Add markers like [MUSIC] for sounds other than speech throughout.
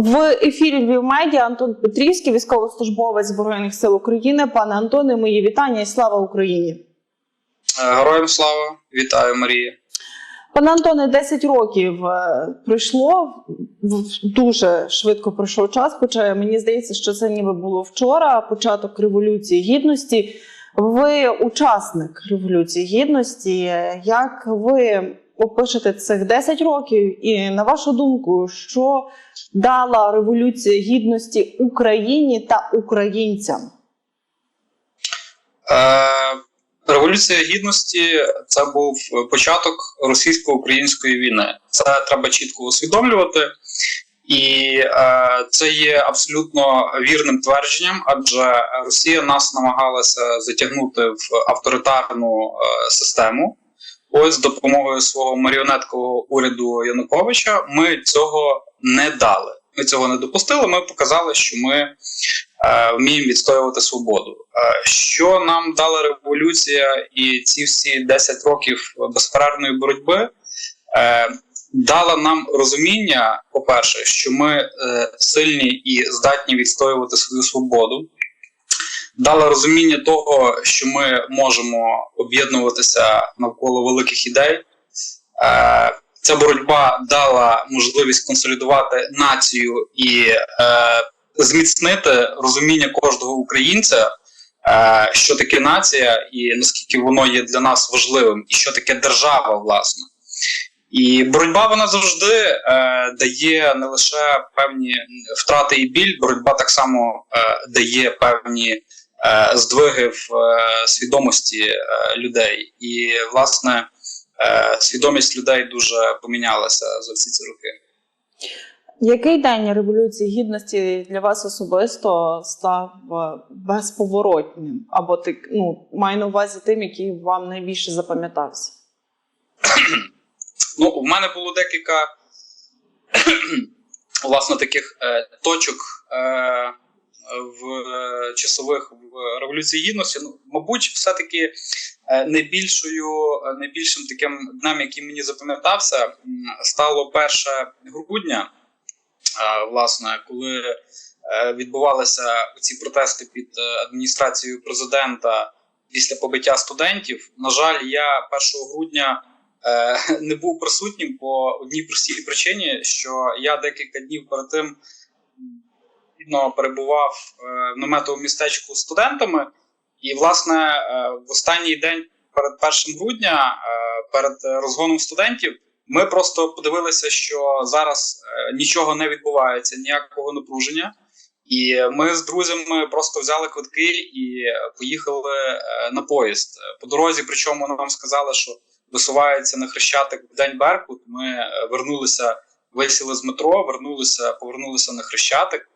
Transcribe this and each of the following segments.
В ефірі Львів Медіа Антон Петрівський, військовослужбовець Збройних сил України. Пане Антоне, мої вітання і слава Україні. Е, Героям слава, вітаю Марія. Пане Антоне, 10 років е, пройшло. Дуже швидко пройшов час. Хоча мені здається, що це ніби було вчора, початок революції гідності. Ви учасник революції гідності. Як ви опишете цих 10 років? І на вашу думку, що дала революція гідності Україні та українцям? Е, Революція гідності це був початок російсько-української війни. Це треба чітко усвідомлювати, і е, це є абсолютно вірним твердженням, адже Росія нас намагалася затягнути в авторитарну е, систему. Ось з допомогою свого маріонеткового уряду Януковича ми цього не дали. Ми цього не допустили. Ми показали, що ми е, вміємо відстоювати свободу. Е, що нам дала революція і ці всі 10 років безперервної боротьби, е, дала нам розуміння, по-перше, що ми е, сильні і здатні відстоювати свою свободу. Дала розуміння того, що ми можемо об'єднуватися навколо великих ідей. Е, Ця боротьба дала можливість консолідувати націю і е, зміцнити розуміння кожного українця, е, що таке нація, і наскільки воно є для нас важливим, і що таке держава, власне. І боротьба вона завжди е, дає не лише певні втрати і біль, боротьба так само е, дає певні здвиги в е, свідомості е, людей. І, власне, е, свідомість людей дуже помінялася за всі ці роки. Який день революції гідності для вас особисто став е, безповоротним? Або ти ну маю на увазі тим, який вам найбільше запам'ятався? Ну, в мене було декілька [CLEARS THROAT] власне таких е, точок е, в е, часових в революції гідності. Ну, мабуть, все-таки е, найбільшою, е, найбільшим таким днем, який мені запам'ятався, стало 1 грудня, е, власне, коли е, відбувалися ці протести під е, адміністрацією президента після побиття студентів. На жаль, я 1 грудня е, [LAUGHS] не був присутнім по одній простій причині, що я декілька днів перед тим відповідно, перебував е, в наметовому містечку з студентами, і, власне, е, в останній день перед 1 грудня, е, перед розгоном студентів, ми просто подивилися, що зараз нічого не відбувається, ніякого напруження. І ми з друзями просто взяли квитки і поїхали на поїзд. По дорозі, причому нам сказали, що висувається на хрещатик в день Беркут. Ми вернулися, висіли з метро, вернулися, повернулися на хрещатик.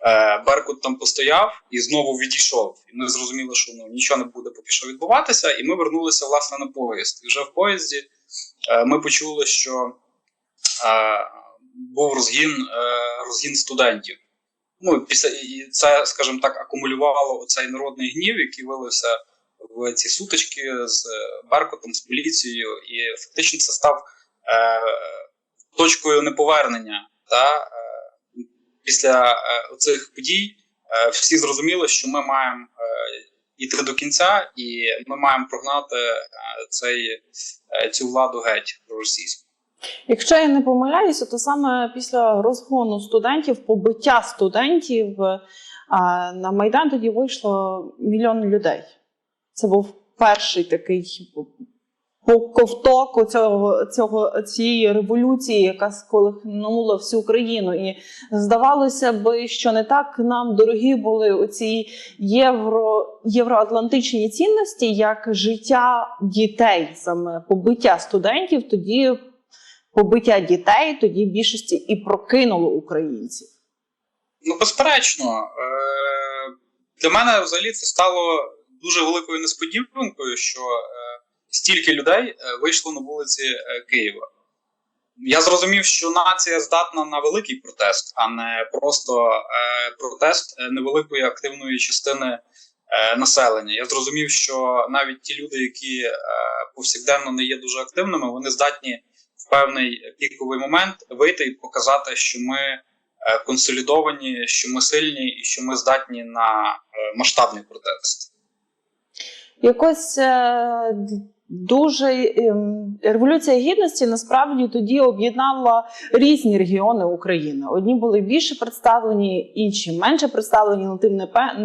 Е, Беркут там постояв і знову відійшов. І ми зрозуміли, що ну нічого не буде поки що відбуватися, і ми вернулися власне на поїзд. І вже в поїзді е, ми почули, що е, був розгін, розгін студентів. Ну, після і це, скажімо так, акумулювало цей народний гнів, який вилився в ці сутички з Беркутом, з поліцією, і фактично це став точкою неповернення. Та, після е, цих подій е, всі зрозуміли, що ми маємо е, йти до кінця, і ми маємо прогнати цей, цю владу геть російську. Якщо я не помиляюся, то саме після розгону студентів, побиття студентів на Майдан тоді вийшло мільйон людей. Це був перший такий ковток цього, цього, цієї революції, яка сколихнула всю країну. І здавалося би, що не так нам дорогі були оці євро, євроатлантичні цінності, як життя дітей, саме побиття студентів, тоді побиття дітей, тоді більшості і прокинуло українців. Ну, безперечно, е, для мене взагалі це стало дуже великою несподіванкою, що е, стільки людей е, вийшло на вулиці е, Києва. Я зрозумів, що нація здатна на великий протест, а не просто е, протест невеликої активної частини населення. Я зрозумів, що навіть ті люди, які повсякденно не є дуже активними, вони здатні в певний піковий момент вийти і показати, що ми консолідовані, що ми сильні і що ми здатні на масштабний протест. Якось дуже ем, революція гідності насправді тоді об'єднала різні регіони України. Одні були більше представлені, інші менше представлені, але тим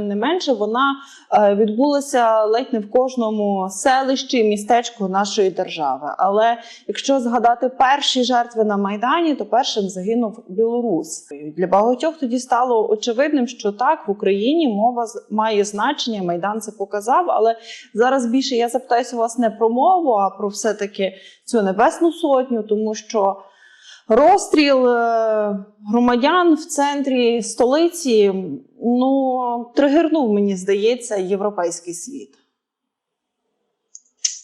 не менше вона е, відбулася ледь не в кожному селищі, містечку нашої держави. Але якщо згадати перші жертви на майдані, то першим загинув білорус. Для багатьох тоді стало очевидним, що так в Україні мова має значення. Майдан це показав, але Зараз більше я запитаюся вас не про мову, а про все-таки цю небесну сотню, тому що розстріл е, громадян в центрі столиці ну, тригернув, мені здається, європейський світ.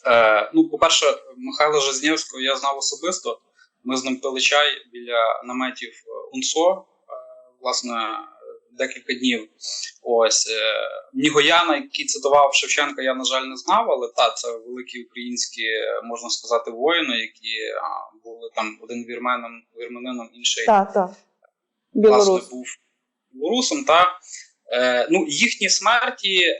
Е, ну, по-перше, Михайла Жизнєвського я знав особисто. Ми з ним пили чай біля наметів е, УНСО, е, власне, декілька днів. Ось е, Нігояна, який цитував Шевченка, я, на жаль, не знав, але та це великі українські, е, можна сказати, воїни, які а, були там один вірменом, вірменином, інший Так, так. власне був білорусом. Та е, ну, їхні смерті е,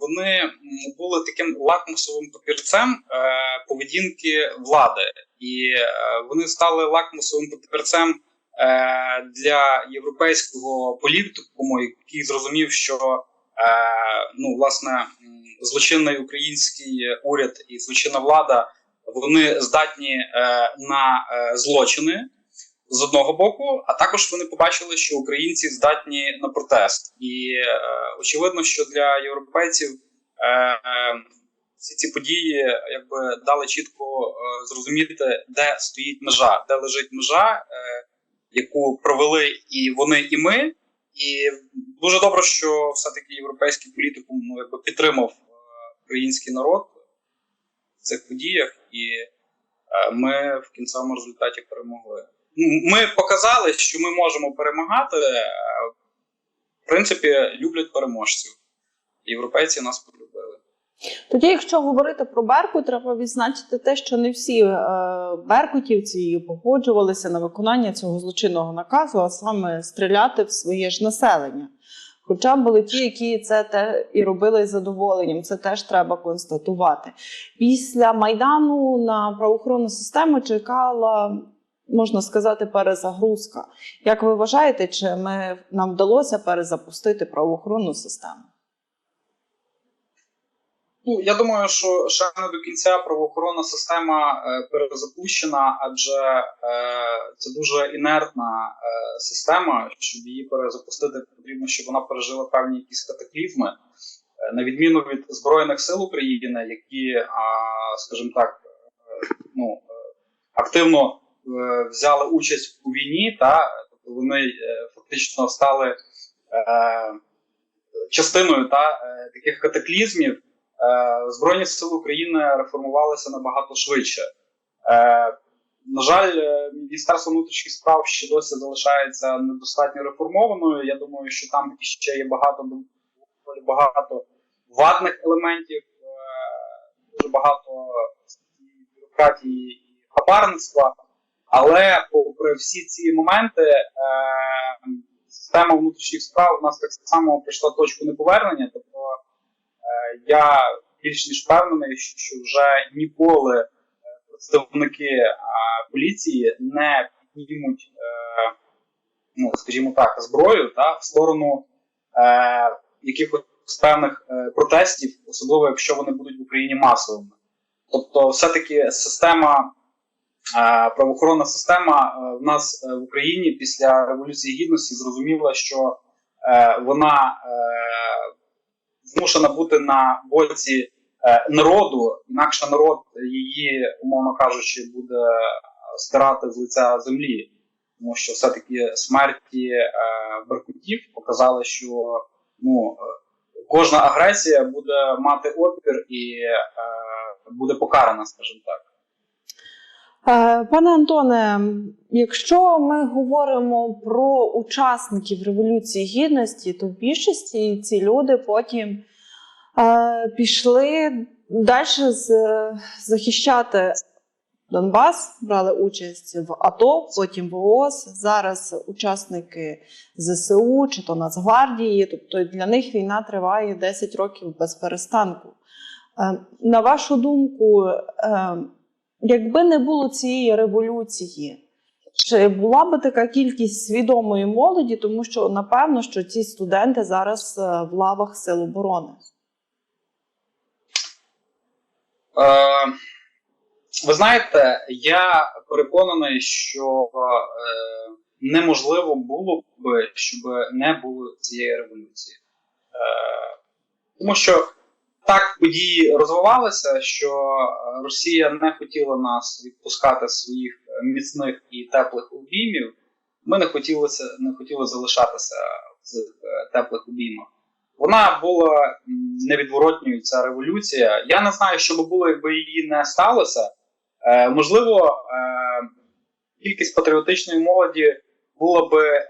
вони були таким лакмусовим папірцем е, поведінки влади, і е, вони стали лакмусовим папірцем для європейського політикуму, який зрозумів, що е, ну, власне злочинний український уряд і злочинна влада вони здатні е, на е, злочини з одного боку, а також вони побачили, що українці здатні на протест. І е, очевидно, що для європейців е, е, всі ці події якби дали чітко е, зрозуміти, де стоїть межа, де лежить межа, е, яку провели і вони, і ми. І дуже добре, що все-таки європейський політикум ну, якби підтримав е, український народ в цих подіях, і е, ми в кінцевому результаті перемогли. Ми показали, що ми можемо перемагати. е, В принципі, люблять переможців. Європейці нас полюбили. Тоді, якщо говорити про Беркут, треба відзначити те, що не всі е, беркутівці погоджувалися на виконання цього злочинного наказу, а саме стріляти в своє ж населення. Хоча були ті, які це те і робили з задоволенням, це теж треба констатувати. Після майдану на правоохоронну систему чекала, можна сказати, перезагрузка. Як ви вважаєте, чи ми нам вдалося перезапустити правоохоронну систему? Ну, я думаю, що ще не до кінця правоохоронна система е, перезапущена, адже е, це дуже інертна е, система. Щоб її перезапустити, потрібно, щоб вона пережила певні якісь катаклізми. Е, на відміну від Збройних сил України, які, а, скажімо так, е, ну, е, активно е, взяли участь у війні, та тобто вони е, фактично стали е, частиною та, е, таких катаклізмів. Е, Збройні сили України реформувалися набагато швидше. Е, На жаль, е, Міністерство внутрішніх справ ще досі залишається недостатньо реформованою. Я думаю, що там ще є багато багато вадних елементів, дуже багато бюрократії і хабарництва. Але попри всі ці моменти, система внутрішніх справ у нас так само прийшла точку неповернення. Тобто я більш ніж впевнений, що вже ніколи е, представники е, поліції не піднімуть, е, ну скажімо так, зброю та в сторону якихось певних протестів, особливо якщо вони будуть в Україні масовими. Тобто, все-таки система. Правоохоронна система в нас в Україні після Революції Гідності зрозуміла, що вона змушена бути на боці е, народу, інакше народ її, умовно кажучи, буде стирати з лиця землі. Тому що все-таки смерті е, беркутів показали, що ну, е, кожна агресія буде мати опір і е, буде покарана, скажімо так. Е, Пане Антоне, якщо ми говоримо про учасників Революції Гідності, то в більшості ці люди потім е, пішли далі захищати Донбас, брали участь в АТО, потім в ООС. Зараз учасники ЗСУ чи то Нацгвардії. Тобто для них війна триває 10 років без перестанку. Е, На вашу думку, якби не було цієї революції, чи була би така кількість свідомої молоді, тому що напевно, що ці студенти зараз е, в лавах сил оборони? Е, ви знаєте, я переконаний, що е, неможливо було б, щоб не було цієї революції. Е, тому що так події розвивалися, що е, Росія не хотіла нас відпускати своїх е, міцних і теплих обіймів. Ми не хотіли, не хотіли залишатися в цих е, теплих обіймах. Вона була невідворотньою, ця революція. Я не знаю, що би було, якби її не сталося. Е, можливо, е, кількість патріотичної молоді була би е,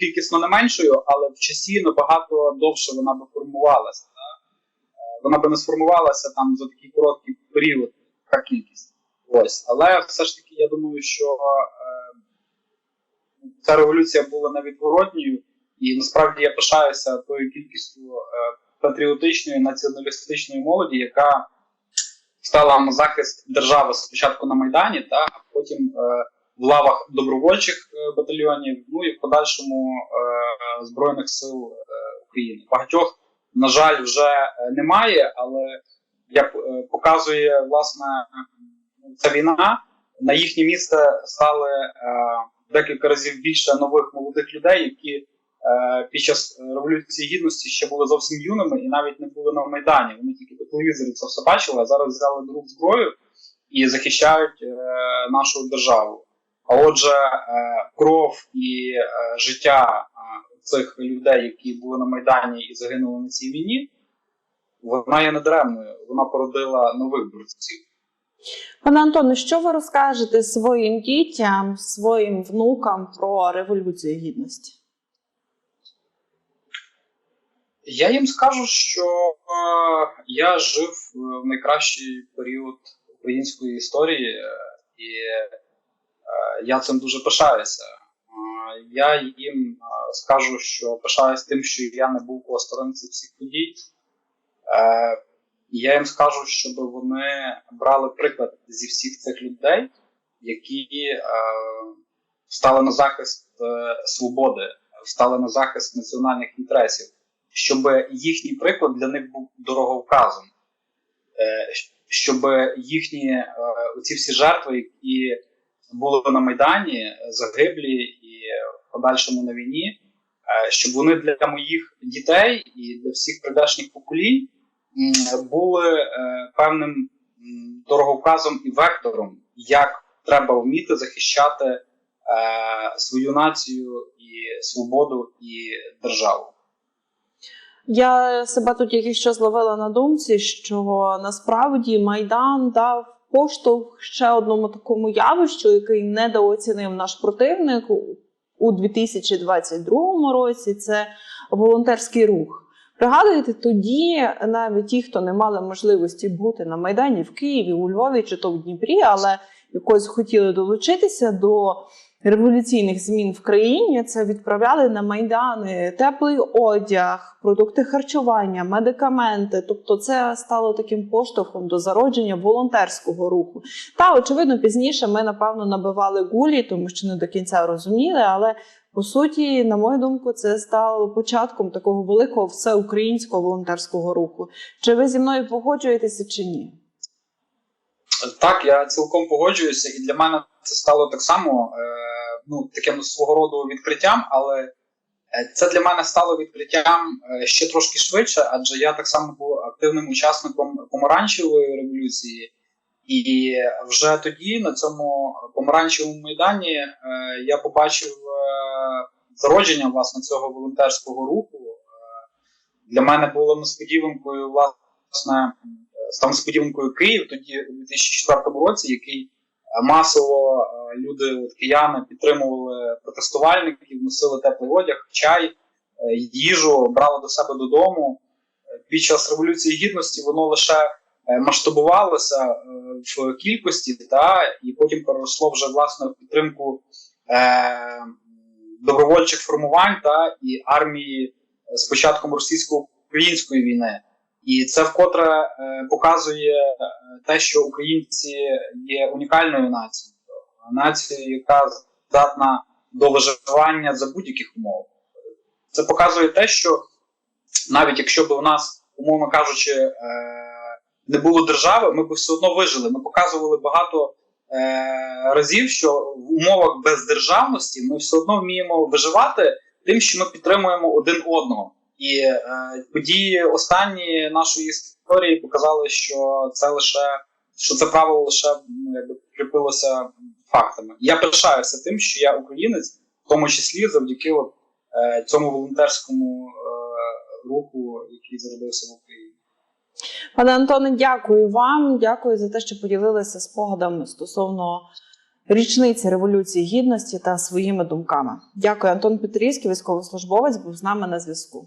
кількісно не меншою, але в часі набагато довше вона би формувалася. Вона би не сформувалася там за такий короткий період, така кількість. Ось. Але все ж таки, я думаю, що е, ця революція була невідворотньою. І насправді я пишаюся тою кількістю е, патріотичної націоналістичної молоді, яка стала на захист держави спочатку на Майдані, та а потім е, в лавах добровольчих е, батальйонів, ну і в подальшому е, Збройних сил е, України. Багатьох, на жаль, вже е, немає, але як е, показує власне ця війна, на їхнє місце стали е, декілька разів більше нових молодих людей, які під час революції гідності ще були зовсім юними і навіть не були на майдані. Вони тільки по телевізорі це все бачили, а зараз взяли до рук зброю і захищають нашу державу. А отже, кров і життя цих людей, які були на майдані і загинули на цій війні, вона є недаремною. Вона породила нових борців. Пане Антоне, що ви розкажете своїм дітям, своїм внукам про революцію гідності? Я їм скажу, що е, я жив е, в найкращий період української історії, е, і е, я цим дуже пишаюся. Я їм скажу, що пишаюсь тим, що я не був осторонь всіх подій. Е, я їм скажу, щоб вони брали приклад зі всіх цих людей, які е, стали на захист е, свободи, стали на захист національних інтересів щоб їхній приклад для них був дороговказом, щоб їхні оці всі жертви, які були на Майдані, загиблі і в подальшому на війні, е, щоб вони для моїх дітей і для всіх прийдешніх поколінь були е, певним дороговказом і вектором, як треба вміти захищати е, свою націю і свободу і державу. Я себе тут тільки що зловила на думці, що насправді Майдан дав поштовх ще одному такому явищу, який недооцінив наш противник у- у 2022 році. Це волонтерський рух. Пригадуєте, тоді навіть ті, хто не мали можливості бути на Майдані в Києві, у Львові чи то в Дніпрі, але якось хотіли долучитися до революційних змін в країні, це відправляли на майдани теплий одяг, продукти харчування, медикаменти. Тобто, це стало таким поштовхом до зародження волонтерського руху. Та очевидно, пізніше ми напевно набивали гулі, тому що не до кінця розуміли, але. По суті, на мою думку, це стало початком такого великого всеукраїнського волонтерського руху. Чи ви зі мною погоджуєтеся чи ні? Так, я цілком погоджуюся, і для мене це стало так само е, ну, таким свого роду відкриттям, але е, це для мене стало відкриттям е, ще трошки швидше, адже я так само був активним учасником помаранчевої революції. І вже тоді, на цьому помаранчевому майдані, е, я побачив зародження власне цього волонтерського руху. Для мене було несподіванкою, власне, став несподіванкою Київ тоді у 2004 році, який масово е, люди, от, кияни, підтримували протестувальників, носили теплий одяг, чай, е, їжу, брали до себе додому. Е, Під час революції гідності воно лише е, масштабувалося е, в кількості, та і потім переросло вже власне в підтримку е, добровольчих формувань та і армії з початком російсько-української війни. І це вкотре е, показує е, те, що українці є унікальною нацією, нацією, яка здатна до виживання за будь-яких умов. Це показує те, що навіть якщо б у нас, умовно кажучи, е, не було держави, ми б все одно вижили. Ми показували багато разів, що в умовах бездержавності ми все одно вміємо виживати тим, що ми підтримуємо один одного. І е, події останні нашої історії показали, що це лише що це правило лише ну, якби підкріпилося фактами. Я пишаюся тим, що я українець, в тому числі завдяки от, е, цьому волонтерському е, руху, який зародився в Україні. Пане Антоне, дякую вам. Дякую за те, що поділилися спогадами стосовно річниці Революції Гідності та своїми думками. Дякую, Антон Петрівський, військовослужбовець, був з нами на зв'язку.